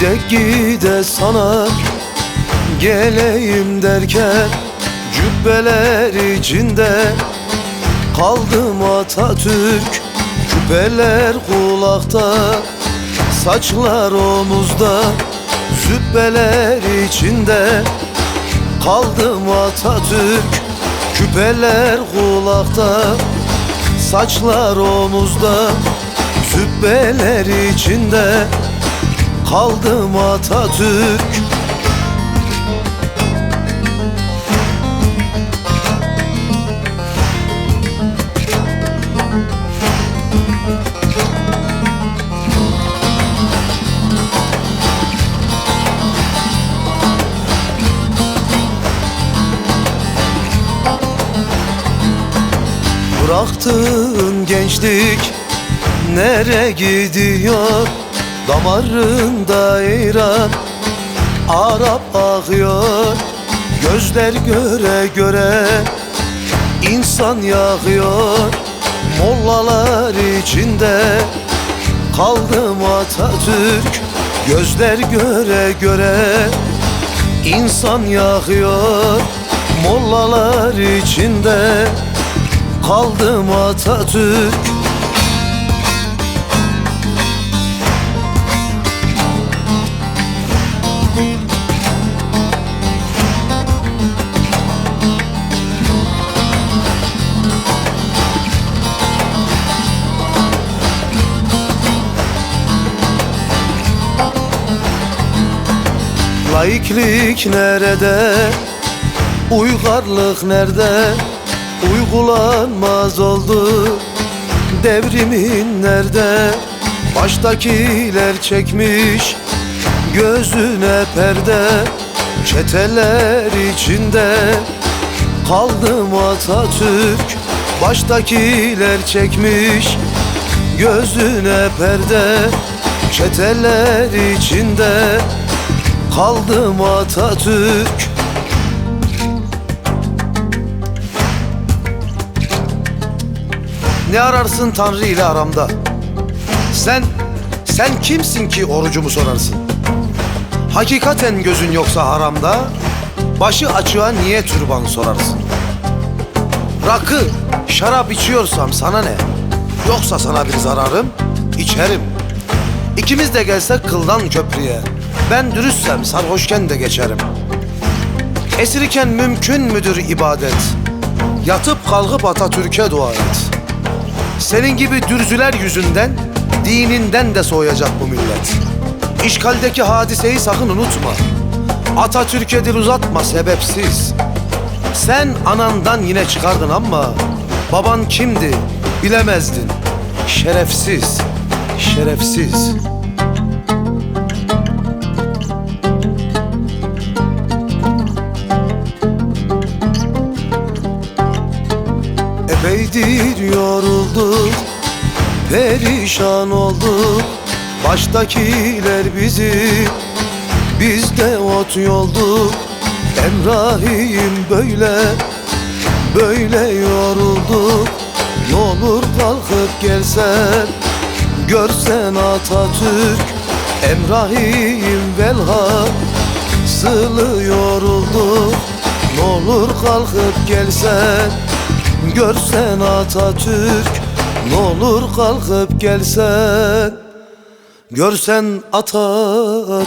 Gide gide sana geleyim derken Cübbeler içinde kaldım Atatürk. Küpeler kulakta, saçlar omuzda Zübbeler içinde kaldım Atatürk. Küpeler kulakta, saçlar omuzda Zübbeler içinde kaldım Atatürk. Bıraktığın gençlik nere gidiyor Damarında İran Arap akıyor Gözler göre göre insan yakıyor Mollalar içinde kaldım Atatürk Gözler göre göre insan yakıyor Mollalar içinde kaldım Atatürk Laiklik nerede? Uygarlık nerede? Uygulanmaz oldu Devrimin nerede? Baştakiler çekmiş Gözüne perde Çeteler içinde Kaldım Atatürk Baştakiler çekmiş Gözüne perde Çeteler içinde Kaldım Atatürk Ne ararsın Tanrı ile aramda? Sen, sen kimsin ki orucumu sorarsın? Hakikaten gözün yoksa haramda, başı açığa niye türban sorarsın? Rakı, şarap içiyorsam sana ne? Yoksa sana bir zararım, içerim. İkimiz de gelsek kıldan köprüye, ben dürüstsem sarhoşken de geçerim. Esirken mümkün müdür ibadet? Yatıp kalkıp Atatürk'e dua et. Senin gibi dürzüler yüzünden dininden de soğuyacak bu millet. İşgaldeki hadiseyi sakın unutma. Atatürk'e dil uzatma sebepsiz. Sen anandan yine çıkardın ama baban kimdi bilemezdin. Şerefsiz, şerefsiz. Yorulduk, perişan olduk. Baştakiler bizi, biz de ot yolduk. Emrahim böyle, böyle yorulduk. Ne olur kalkıp gelsen, görsen Atatürk. Emrahim velha, sılı yorulduk. Ne olur kalkıp gelsen Görsen Atatürk Ne olur kalkıp gelsen. Görsen Atatürk